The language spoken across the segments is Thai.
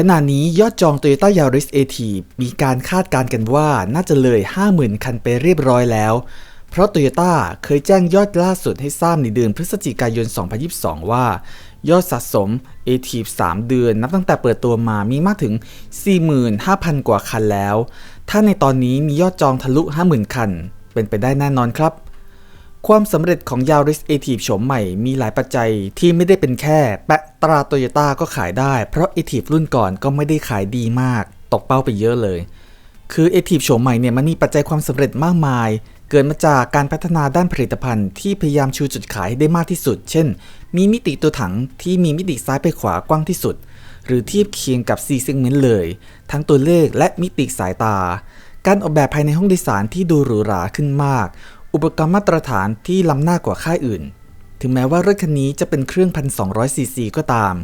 ขณะนี้ยอดจอง Toyota Yaris a t มีการคาดการณ์กันว่าน่าจะเลย 50,000 คันไปเรียบร้อยแล้ว เพราะ Toyota เคยแจ้งยอดล่าสุดให้ทราบในเดือนพฤศจิกายน 2022 ว่า ยอดสะสม a t 3 เดือน นับตั้งแต่เปิดตัวมามีมากถึง 45,000 กว่าคันแล้ว ถ้าในตอนนี้มียอดจองทะลุ 50,000 คัน เป็นไปได้แน่นอนครับ ความสำเร็จของ Yaris a t โฉมใหม่มีหลายปัจจัยที่ไม่ได้เป็นแค่ แปะตราโตโยต้าก็ขายได้ เพราะ a t รุ่นก่อนก็ไม่ได้ขายดีมาก ตกเป้าไปเยอะเลย คือ a t โฉมใหม่เนี่ยมันมีปัจจัยความสำเร็จมากมาย เกิดมาจากการพัฒนาด้านผลิตภัณฑ์ที่พยายามชูจุดขายให้ได้มากที่สุด เช่น มีมิติตัวถังที่มีมิติซ้ายไปขวากว้างที่สุด หรือเทียบเคียงกับ C segment เลย ทั้งตัวเลขและมิติสายตา การออกแบบภายในห้องโดยสารที่ดูหรูหราขึ้นมาก อุปกรณ์มาตรฐานที่ล้ำหน้ากว่าค่ายอื่น ถึงแม้ว่ารถคันนี้จะเป็นเครื่อง1,200ซีซีก็ตาม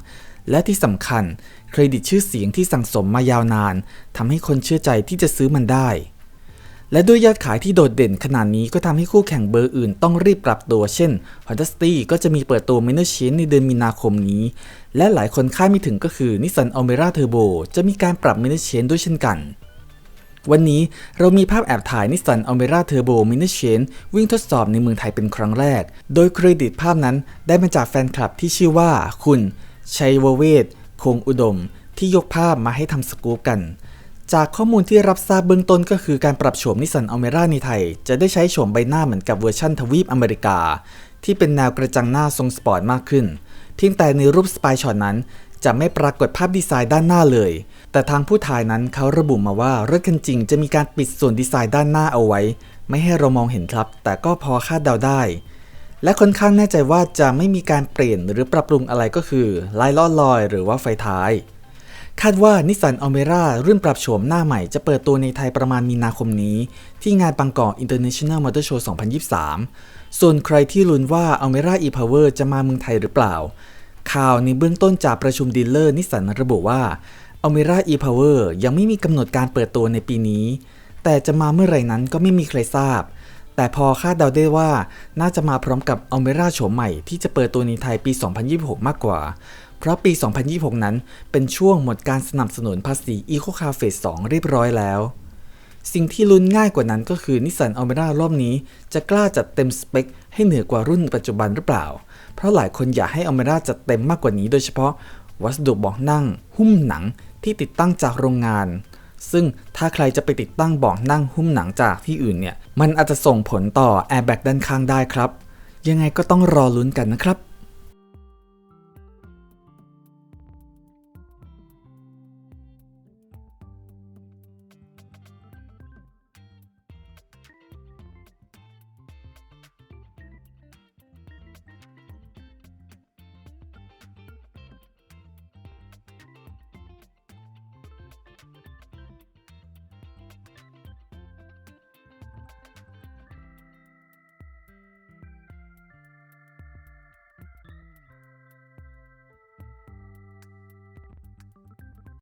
และที่สำคัญเครดิตชื่อเสียงที่สั่งสมมายาวนานทำให้คนเชื่อใจที่จะซื้อมันได้ และด้วยยอดขายที่โดดเด่นขนาดนี้ก็ทำให้คู่แข่งเบอร์อื่นต้องรีบปรับตัว เช่น Honda City ก็จะมีเปิดตัว m i n o r c h a n ในเดือนมีนาคมนี้ และหลายคนคาดไม่ถึงก็คือ Nissan Almera Turbo จะมีการปรับ m i n o r c h a n ด้วยเช่นกัน วันนี้เรามีภาพแอบถ่าย Nissan Almera Turbo m i n i Change วิ่งทดสอบในเมืองไทยเป็นครั้งแรก โดยเครดิตภาพนั้นได้มาจากแฟนคลับที่ชื่อว่า คุณ ชัยวเวศคงอุดม ที่ยกภาพมาให้ทำสกู๊ปกัน จากข้อมูลที่รับทราบเบื้องต้นก็คือการปรับโฉมนิสสันอัลเมร่าในไทย จะได้ใช้โฉมใบหน้าเหมือนกับเวอร์ชั่นทวีปอเมริกา ที่เป็นแนวกระจังหน้าทรงสปอร์ตมากขึ้นเพียงแต่ในรูปสปายช็อตนั้น จะไม่ปรากฏภาพดีไซน์ด้านหน้าเลย แต่ทางผู้ถ่ายนั้นเขาระบุมาว่ารถคันจริงจะมีการปิดส่วนดีไซน์ด้านหน้าเอาไว้ ไม่ให้เรามองเห็นครับ แต่ก็พอคาดเดาได้ และค่อนข้างแน่ใจว่าจะไม่มีการเปลี่ยนหรือปรับปรุงอะไรก็คือลายล้อลอย หรือว่าไฟท้าย คาดว่านิสสันอัลเมร่ารุ่นปรับโฉมหน้าใหม่จะเปิดตัวในไทยประมาณมีนาคมนี้ ที่งานบางกอก International Motor Show 2023 ส่วนใครที่ลุ้นว่า Almera e-Power จะมาเมืองไทยหรือเปล่า ข่าวในเบื้องต้นจากประชุมดีลเลอร์นิสสันระบุว่า Almera e-Power ยังไม่มีกำหนดการเปิดตัวในปีนี้ แต่จะมาเมื่อไหร่นั้นก็ไม่มีใครทราบ แต่พอคาดเดาได้ว่าน่าจะมาพร้อมกับ Almera โฉมใหม่ที่จะเปิดตัวในไทยปี 2026 มากกว่า เพราะปี 2026 นั้นเป็นช่วงหมดการสนับสนุนภาษี Eco Car Phase 2 เรียบร้อยแล้ว สิ่งที่ลุ้นง่ายกว่านั้นก็คือนิสสันอัลเมร่ารอบนี้ จะกล้าจัดเต็มสเปค ให้เหนือกว่ารุ่นปัจจุบันหรือเปล่า เพราะหลายคนอยากให้อัลเมร่าจัดเต็มมากกว่านี้โดยเฉพาะ วัสดุเบาะนั่ง หุ้มหนังที่ติดตั้งจากโรงงาน ซึ่งถ้าใครจะไปติดตั้งเบาะนั่งหุ้มหนังจากที่อื่นเนี่ยมันอาจจะส่งผลต่อแอร์แบ็กด้านข้างได้ครับ ยังไงก็ต้องรอลุ้นกันนะครับ